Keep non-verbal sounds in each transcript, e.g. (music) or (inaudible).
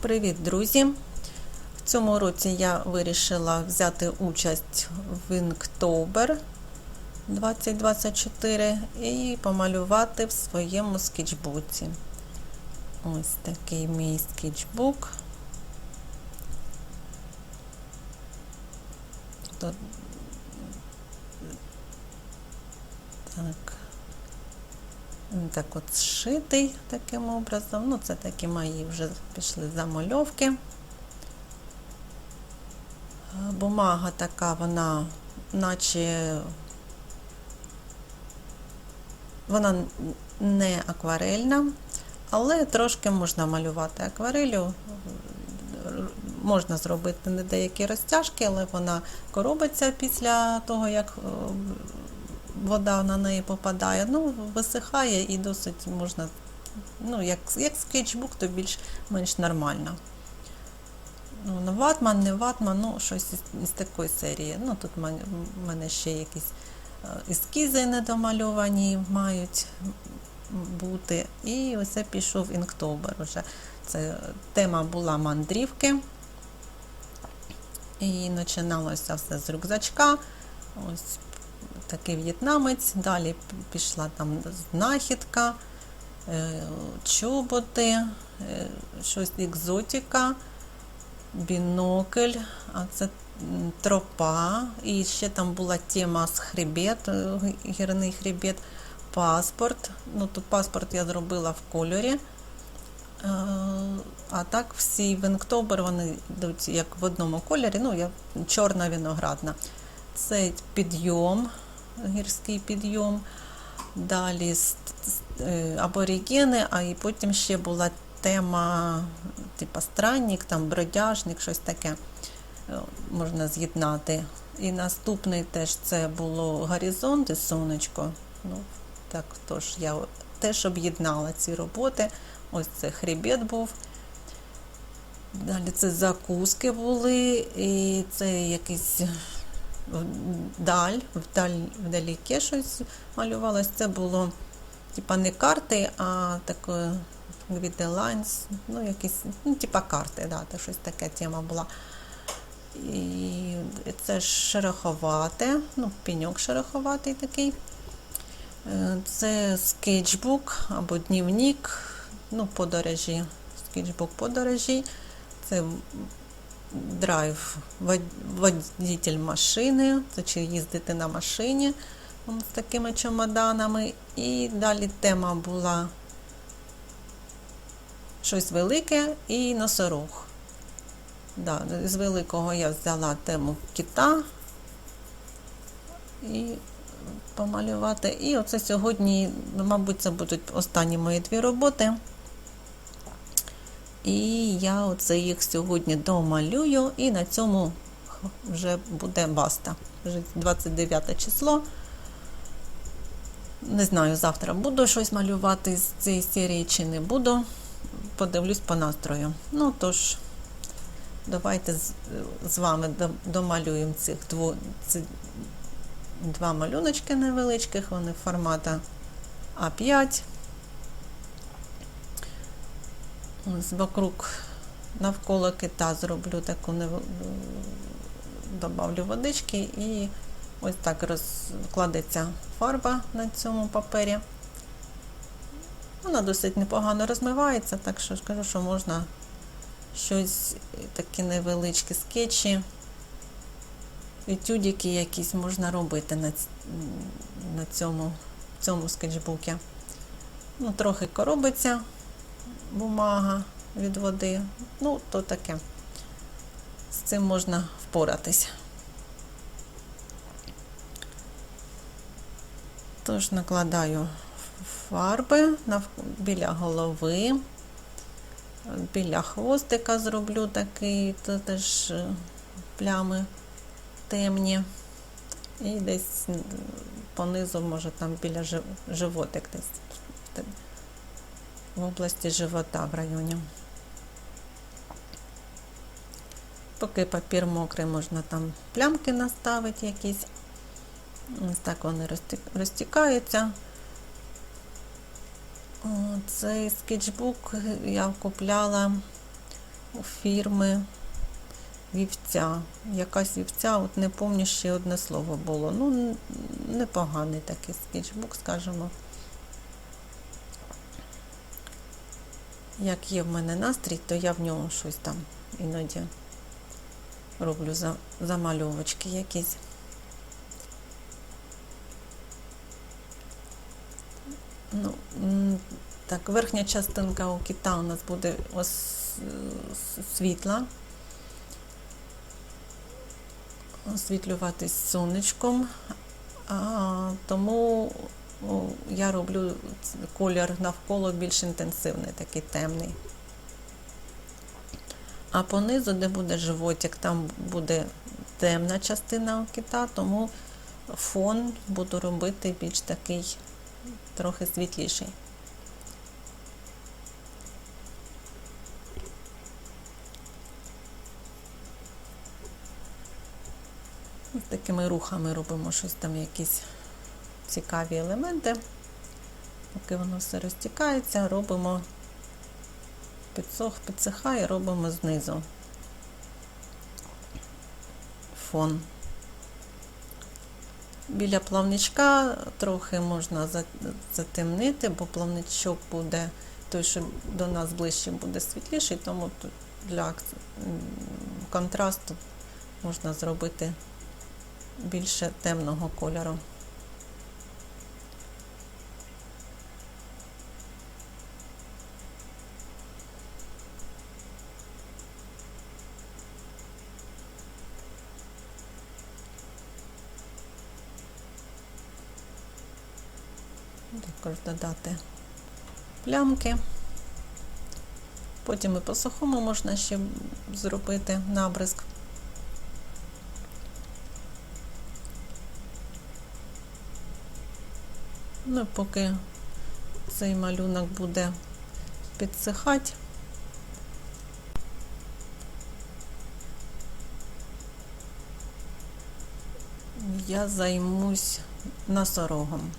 Привіт, друзі! В цьому році я вирішила взяти участь в Inktober 2024 і помалювати в своєму скетчбуці. Ось такий мій скетчбук. Тут так. Він так от зшитий таким образом. Ну, це такі мої вже пішли замальовки. Е, Бумага така, вона наче вона не акварельна, але трошки можна малювати акварелю. Можна зробити не деякі розтяжки, але вона коробиться після того, як е, вода на неї попадає, ну, висихає і досить можна, ну, як як скетчбук, то більш-менш нормально. Ну, Ватман, не ватман, ну, щось із, із такої серії. Ну, Тут в мене ще якісь ескізи недомальовані мають бути. І ось пішов інктобер. Уже. Це тема була мандрівки. І починалося все з рюкзачка. Ось такий в'єтнамець, далі пішла там знахідка, чоботи, щось екзотика, бінокль, а це тропа. І ще там була тема з хребет, гірний хребет, паспорт. Ну, Тут паспорт я зробила в кольорі. А так всі в вони йдуть як в одному кольорі, ну, я чорна виноградна. Це підйом, гірський підйом, далі аборігени, а і потім ще була тема, типу странник, там бродяжник, щось таке можна з'єднати. І наступний теж це було горизонт і сонечко. Ну, так, тож я теж об'єднала ці роботи. Ось це хребет був. Далі це закуски були, і це якийсь даль, вдаль, вдалеке щось малювалось. Це було типа не карти, а таке гвіделайнс, ну якісь, ну, типа карти, да, це щось таке тема була. І це шероховате, ну, пеньок шероховатий такий. Це скетчбук або дневник, ну, подорожі, скетчбук подорожі. Це драйв, водитель машини, чи їздити на машині з такими чемоданами. І далі тема була щось велике і носорог. Да, з великого я взяла тему кита і помалювати. І оце сьогодні, мабуть, це будуть останні мої дві роботи. І я оце їх сьогодні домалюю, і на цьому вже буде баста. Вже 29 число. Не знаю, завтра буду щось малювати з цієї серії чи не буду. Подивлюсь по настрою. Ну, тож, давайте з, вами домалюємо цих дво, ці два малюночки невеличких, вони формата А5. Ось вокруг навколо кита зроблю таку невел... добавлю водички і ось так розкладеться фарба на цьому папері. Вона досить непогано розмивається, так що скажу, що можна щось такі невеличкі скетчі, етюдики якісь можна робити на на цьому цьому скетчбуці. Ну, Трохи коробиться бумага від води. Ну, то таке. З цим можна впоратись. Тож накладаю фарби біля голови, біля хвостика зроблю такий, то теж плями темні. І десь понизу, може, там біля животик десь в області живота в районі. Поки папір мокрий, можна там плямки наставити якісь. Ось так вони розтікаються. Цей скетчбук я купляла у фірми вівця. Якась вівця, от не пам'ятаю, ще одне слово було. Ну, непоганий такий скетчбук, скажімо. Як є в мене настрій, то я в ньому щось там іноді роблю за, замальовочки якісь. Ну, так, верхня частинка у кита у нас буде ос, с- світла. Освітлюватись сонечком. А, тому я роблю колір навколо більш інтенсивний, такий темний. А понизу, де буде животик, там буде темна частина кита, тому фон буду робити більш такий трохи світліший. Такими рухами робимо щось там, якісь цікаві елементи. Поки воно все розтікається, робимо підсох, підсихає, робимо знизу фон. Біля плавничка трохи можна затемнити, бо плавничок буде той, що до нас ближче буде світліший, тому тут для контрасту можна зробити більше темного кольору. Також додати плямки. Потім і по сухому можна ще зробити набризк. Ну, поки цей малюнок буде підсихати, я займусь носорогом.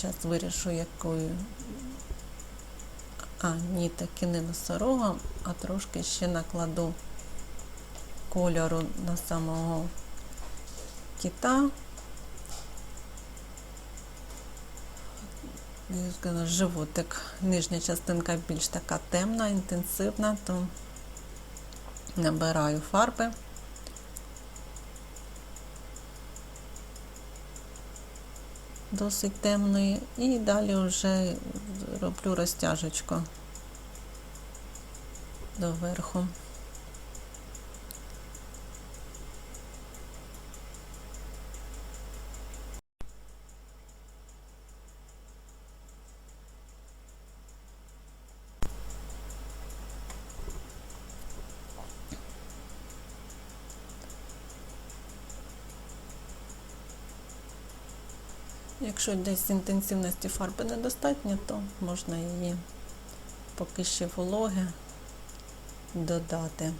Зараз вирішу, якою. А, ні, таки не носорогом, а трошки ще накладу кольору на самого кита. Сказала, животик. Нижня частинка більш така темна, інтенсивна, то набираю фарби. Досить темної, і далі вже роблю розтяжечку доверху. Якщо десь інтенсивності фарби недостатньо, то можна її поки ще вологе додати.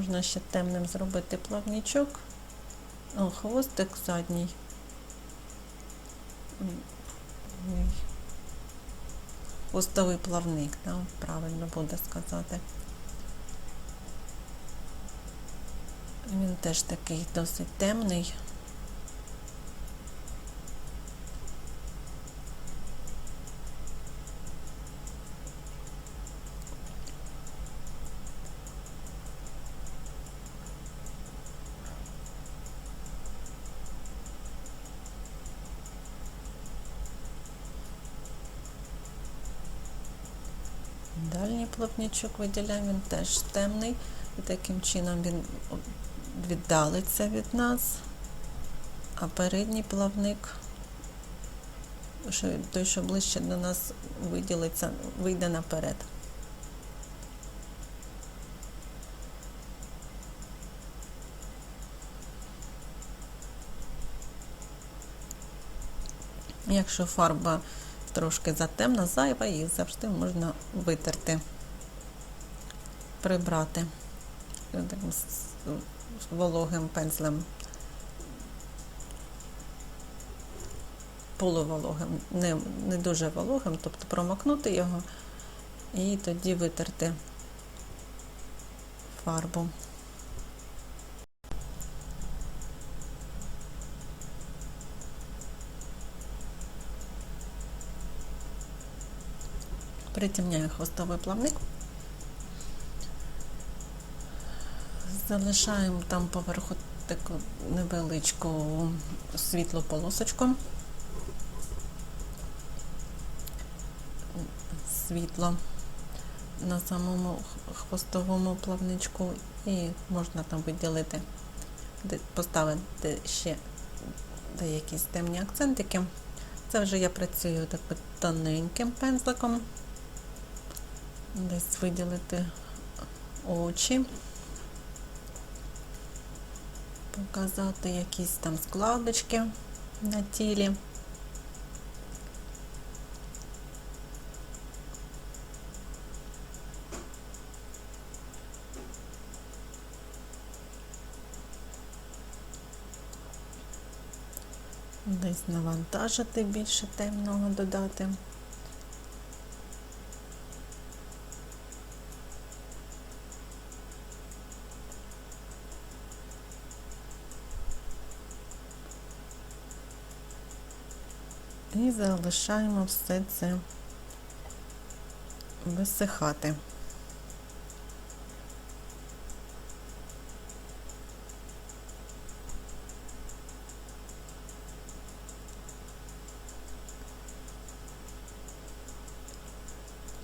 Можна ще темним зробити плавнічок. О, хвостик задній. Хвостовий плавник, да, правильно буде сказати. Він теж такий досить темний. Плавничок виділяємо, він теж темний. І таким чином він віддалиться від нас, а передній плавник, той, що ближче до нас виділиться, вийде наперед. Якщо фарба трошки затемна, зайва, їх завжди можна витерти, прибрати вологим пензлем, полувологим, не, не дуже вологим, тобто промокнути його і тоді витерти фарбу. Притемняю хвостовий плавник. Залишаємо там поверху таку невеличку світлу полосочку. Світло на самому хвостовому плавничку і можна там виділити, поставити ще деякісь темні акцентики. Це вже я працюю так тоненьким пензликом десь виділити очі, показати якісь там складочки на тілі. Десь навантажити більше темного додати. І залишаємо все це висихати.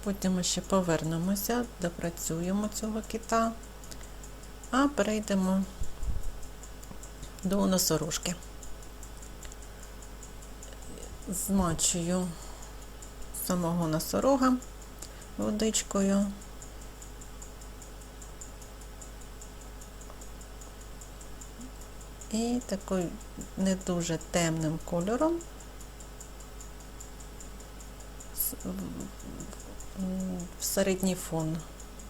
Потім ми ще повернемося, допрацюємо цього кита, а перейдемо до носорожки змачую самого носорога водичкою. І такою не дуже темним кольором в середній фон,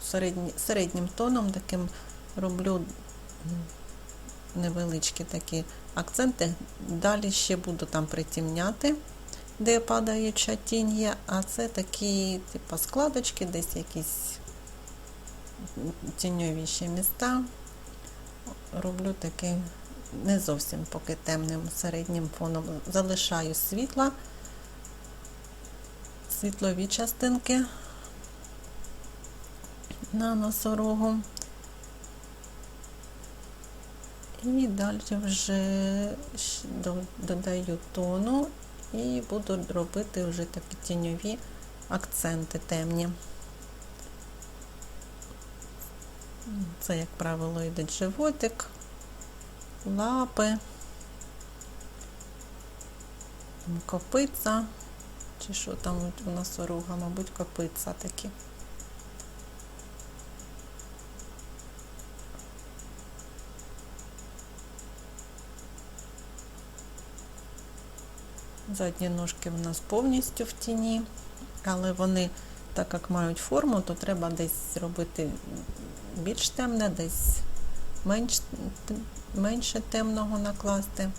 середній, середнім тоном таким роблю невеличкі такі акценти. Далі ще буду там притімняти, де падаюча тінь є, а це такі типу, складочки, десь якісь тіньовіші міста. Роблю таким не зовсім поки темним середнім фоном. Залишаю світла, світлові частинки на носорогу. І далі вже додаю тону і буду робити вже такі тіньові акценти темні. Це, як правило, йде животик, лапи, копиця, чи що там у нас сорога, мабуть, копиця такі. Задні ножки у нас повністю в тіні, але вони, так як мають форму, то треба десь робити більш темне, десь менш, менше темного накласти.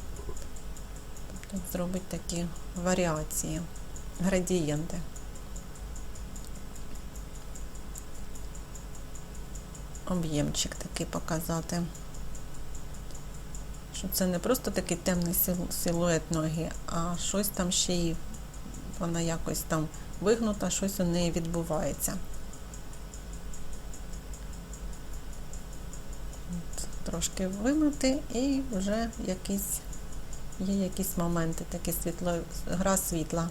Тобто зробити такі варіації, градієнти. Об'ємчик такий показати що це не просто такий темний силует ноги, а щось там ще й вона якось там вигнута, щось у неї відбувається. Трошки вимити і вже якісь є якісь моменти, такі світло, гра світла.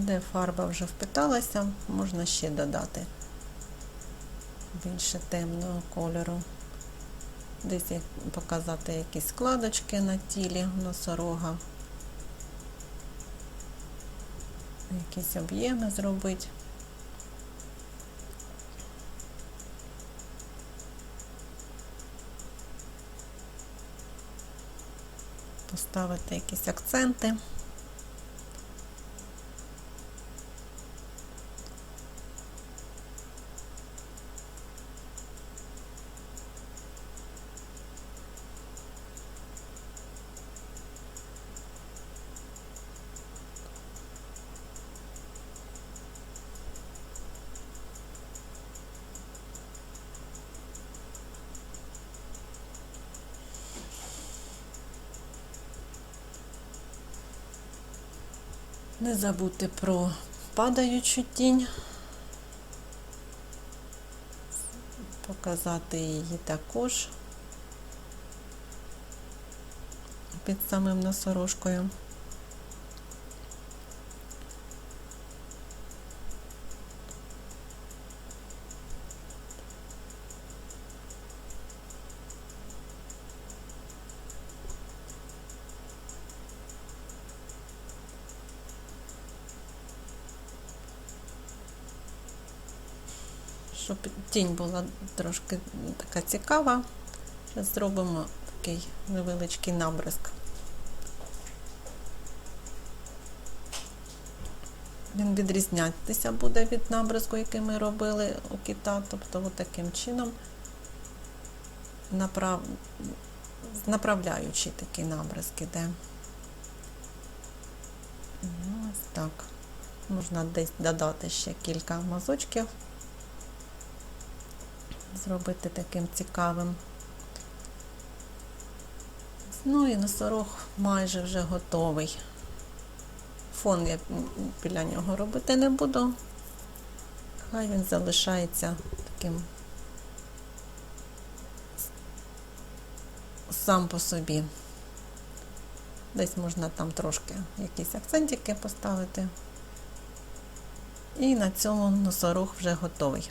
Де фарба вже впиталася, можна ще додати більше темного кольору. Десь показати якісь складочки на тілі носорога. Якісь об'єми зробити. Поставити якісь акценти. Не забути про падаючу тінь. Показати її також під самим носорожкою. Щоб тінь була трошки така цікава, зараз зробимо такий невеличкий набризк. Він відрізнятися буде від набризку, який ми робили у кита, тобто таким чином направ... направляючий такий набризк іде. Ну, Ось так. Можна десь додати ще кілька мазочків зробити таким цікавим. Ну і носорог майже вже готовий. Фон я біля нього робити не буду. Хай він залишається таким сам по собі. Десь можна там трошки якісь акцентики поставити. І на цьому носорог вже готовий.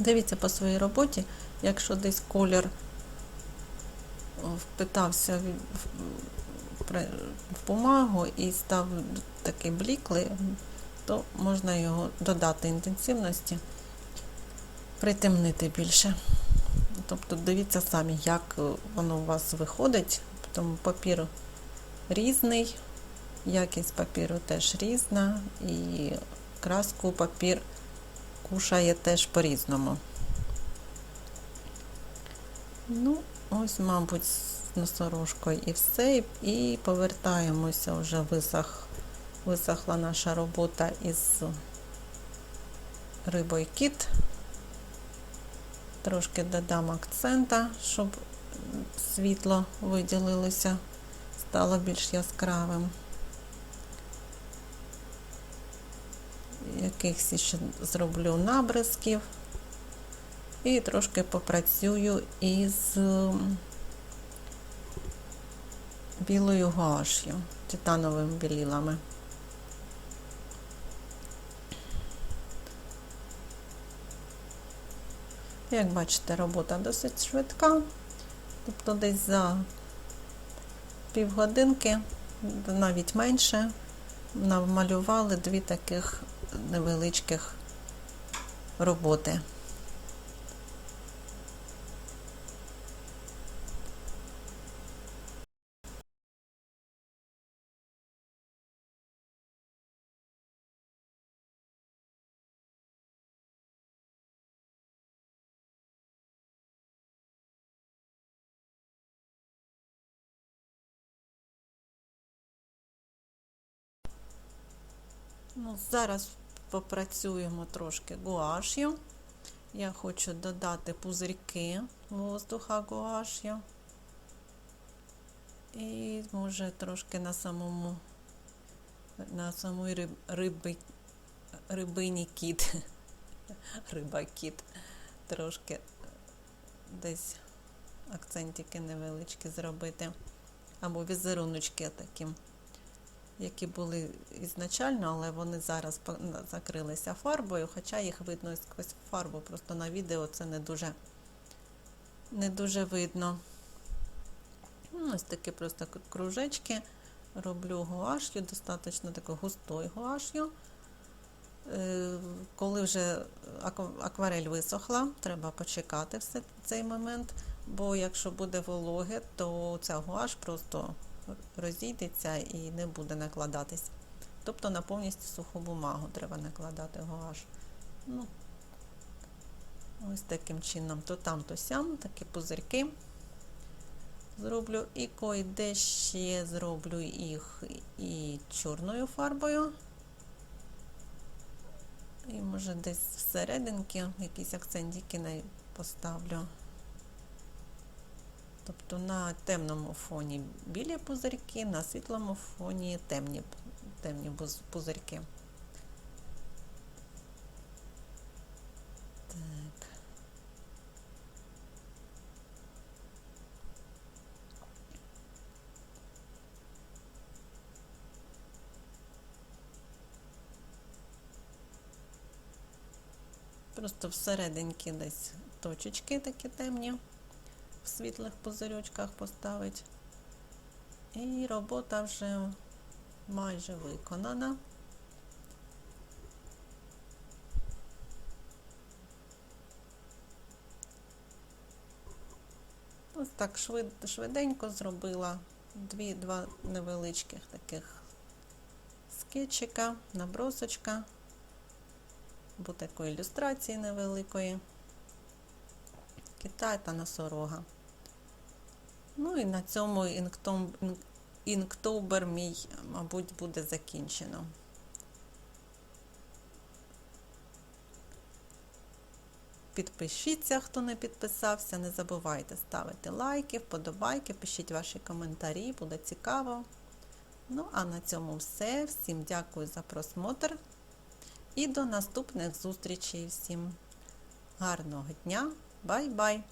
Дивіться по своїй роботі, якщо десь колір впитався в, бумагу і став такий бліклий, то можна його додати інтенсивності, притемнити більше. Тобто дивіться самі, як воно у вас виходить, тому папір різний, якість папіру теж різна, і краску папір кушає теж по-різному. Ну, ось, мабуть, з носорожкою і все. І повертаємося вже висох, висохла наша робота із рибою кіт. Трошки додам акцента, щоб світло виділилося, стало більш яскравим. Якихось ще зроблю набризків. І трошки попрацюю із білою гуаш'ю, титановими білілами. Як бачите, робота досить швидка, тобто десь за півгодинки, навіть менше, намалювали дві таких невеличких роботи. Зараз попрацюємо трошки гуаш'ю. Я хочу додати пузирьки воздуха гуаш'ю. І може трошки на самому на самій риб, риби, рибині кіт. (laughs) Риба кіт. Трошки десь акцентики невеличкі зробити. Або візеруночки такі які були ізначально, але вони зараз закрилися фарбою, хоча їх видно сквозь фарбу. Просто на відео це не дуже, не дуже видно. Ну, Ось такі просто кружечки. Роблю гуаш'ю, достатньо такою густою гуаш'ю. Е, Коли вже акварель висохла, треба почекати все цей момент, бо якщо буде вологе, то ця гуаш просто розійдеться і не буде накладатись. Тобто на повністю суху бумагу треба накладати гуаш. Ну, ось таким чином, то там, то сям, такі пузирки зроблю. І койде ще зроблю їх і чорною фарбою. І може десь всерединки якісь акцентики поставлю. Тобто на темному фоні білі пузирки, на світлому фоні темні, темні пузирки. Так. Просто всерединки десь точечки такі темні світлих пузирьочках поставить. І робота вже майже виконана. Ось так швид, швиденько зробила дві, два невеличких таких скетчика, набросочка, або такої ілюстрації невеликої. Китай та носорога. Ну і на цьому інктобер мій, мабуть, буде закінчено. Підпишіться, хто не підписався. Не забувайте ставити лайки, вподобайки, пишіть ваші коментарі, буде цікаво. Ну, а на цьому все. Всім дякую за просмотр і до наступних зустрічей. Всім гарного дня! Бай-бай!